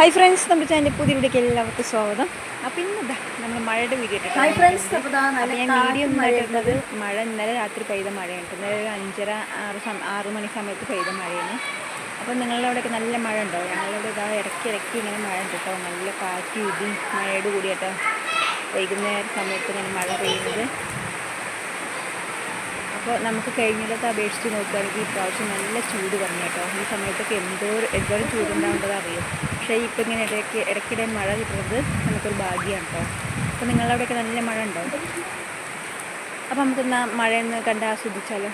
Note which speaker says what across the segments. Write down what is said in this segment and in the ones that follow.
Speaker 1: Hi friends നമ്മുടെ channel പുതിയ വീഡിയോക്ക് എല്ലാവർക്കും സ്വാഗതം. അപ്പോൾ ഇന്നെന്താ നമ്മൾ മഴയുടെ വീഡിയോ
Speaker 2: ഹായ് ഫ്രണ്ട്സ്
Speaker 1: ഞാൻ വീഡിയോ ഉണ്ടായിരുന്നത് മഴ ഇന്നലെ രാത്രി പെയ്ത മഴയാണ് ഇന്നലെ ഒരു അഞ്ചര ആറ് ആറ് മണി സമയത്ത് പെയ്ത മഴയാണ്. അപ്പോൾ നിങ്ങളുടെ അവിടെയൊക്കെ നല്ല മഴ ഉണ്ടോ? ഞങ്ങളുടെ ഇതാ ഇടയ്ക്ക് ഇടയ്ക്ക് ഇങ്ങനെ മഴ ഉണ്ട് കേട്ടോ. നല്ല കാറ്റ് ഇടി മഴയോട് കൂടി കേട്ടോ വൈകുന്നേര സമയത്ത് ഇങ്ങനെ മഴ പെയ്യുന്നത്. അപ്പോൾ നമുക്ക് കഴിഞ്ഞിടത്ത് അപേക്ഷിച്ച് നോക്കുകയാണെങ്കിൽ ഇപ്രാവശ്യം നല്ല ചൂട് പറഞ്ഞു കേട്ടോ. ഈ സമയത്തൊക്കെ എന്തോ എന്തോരം ചൂടുണ്ടാവേണ്ടത് അറിയും. പക്ഷേ ഇപ്പം ഇങ്ങനെ ഇടയ്ക്ക് ഇടയ്ക്കിടെ മഴ കിട്ടുന്നത് നമുക്കൊരു ഭാഗ്യമാണ് കേട്ടോ. അപ്പോൾ നിങ്ങളുടെ അവിടെയൊക്കെ നല്ല മഴ ഉണ്ടോ? അപ്പോൾ നമുക്കിന്ന് മഴയൊന്ന് കണ്ട് ആസ്വദിച്ചാലോ?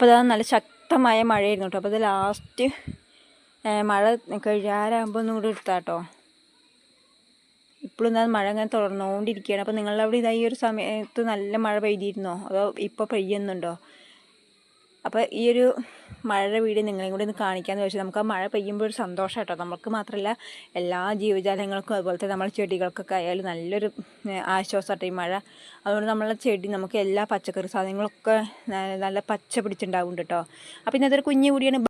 Speaker 1: അപ്പോൾ അതാ നല്ല ശക്തമായ മഴയായിരുന്നു കേട്ടോ. അപ്പോൾ അത് ലാസ്റ്റ് മഴ കഴിയാറാകുമ്പോൾ ഒന്നും കൂടി എടുത്താട്ടോ ഇപ്പോഴും ഞാൻ മഴ അങ്ങനെ തുടർന്നുകൊണ്ടിരിക്കുകയാണ്. അപ്പോൾ നിങ്ങളുടെ അവിടെ ഇതായി ഒരു സമയത്ത് നല്ല മഴ പെയ്തിരുന്നോ? അതോ ഇപ്പോൾ പെയ്യുന്നുണ്ടോ? അപ്പോൾ ഈ ഒരു മഴയുടെ വീഡിയോ നിങ്ങളെയും കൂടി ഒന്ന് കാണിക്കാമെന്ന് വെച്ചാൽ നമുക്ക് ആ മഴ പെയ്യുമ്പോൾ ഒരു സന്തോഷം കേട്ടോ നമുക്ക് മാത്രമല്ല എല്ലാ ജീവജാലങ്ങൾക്കും അതുപോലത്തെ നമ്മളെ ചെടികൾക്കൊക്കെ ആയാലും നല്ലൊരു ആശ്വാസമായിട്ട് ഈ മഴ. അതുകൊണ്ട് നമ്മളെ ചെടി നമുക്ക് എല്ലാ പച്ചക്കറി സാധനങ്ങളൊക്കെ നല്ല പച്ച പിടിച്ചുണ്ടാവും കേട്ടോ അപ്പോൾ ഇന്നത്തെ ഒരു കുഞ്ഞു കൂടിയാണ്